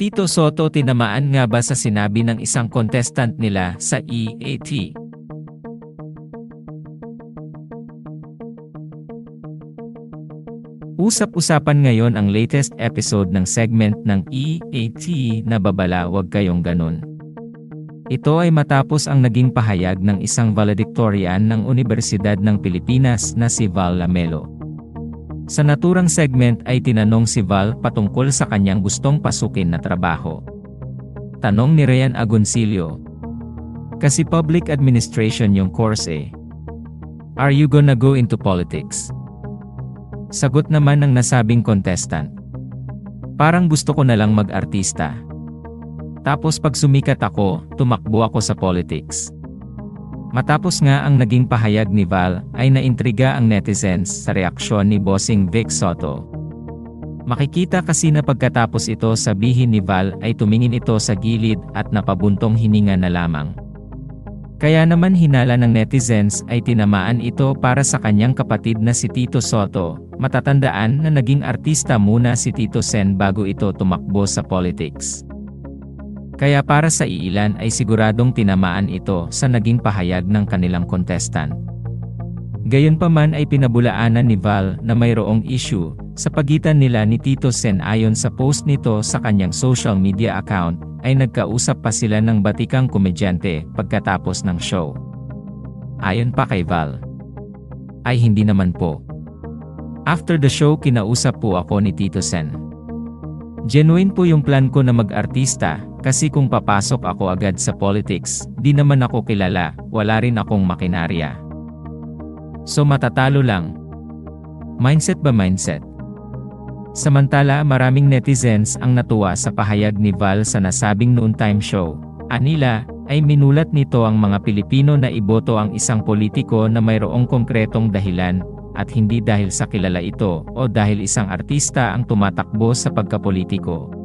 Tito Soto tinamaan nga ba sa sinabi ng isang contestant nila sa EAT? Usap-usapan ngayon ang latest episode ng segment ng EAT na babala wag kayong ganun. Ito ay matapos ang naging pahayag ng isang valedictorian ng Universidad ng Pilipinas na si Val Lamelo. Sa naturang segment ay tinanong si Val patungkol sa kanyang gustong pasukin na trabaho. Tanong ni Ryan Agoncillo. Kasi public administration yung course eh. Are you gonna go into politics? Sagot naman ng nasabing contestant. Parang gusto ko na lang mag-artista. Tapos pag sumikat ako, tumakbo ako sa politics. Matapos nga ang naging pahayag ni Val, ay naintriga ang netizens sa reaksyon ni Bossing Vic Soto. Makikita kasi na pagkatapos ito sabihin ni Val ay tumingin ito sa gilid at napabuntong hininga na lamang. Kaya naman hinala ng netizens ay tinamaan ito para sa kanyang kapatid na si Tito Soto, matatandaan na naging artista muna si Tito Sen bago ito tumakbo sa politics. Kaya para sa iilan ay siguradong tinamaan ito sa naging pahayag ng kanilang contestant. Gayunpaman ay pinabulaanan ni Val na mayroong issue sa pagitan nila ni Tito Sen ayon sa post nito sa kanyang social media account ay nagkausap pa sila ng batikang komedyante pagkatapos ng show. Ayon pa kay Val. Ay hindi naman po. After the show kinausap po ako ni Tito Sen. Genuine po yung plan ko na mag-artista, kasi kung papasok ako agad sa politics, di naman ako kilala, wala rin akong makinarya. So matatalo lang. Mindset ba mindset? Samantala maraming netizens ang natuwa sa pahayag ni Val sa nasabing noon time show. Anila, ay minulat nito ang mga Pilipino na iboto ang isang politiko na mayroong konkretong dahilan, at hindi dahil sa kilala ito o dahil isang artista ang tumatakbo sa pagkapolitiko.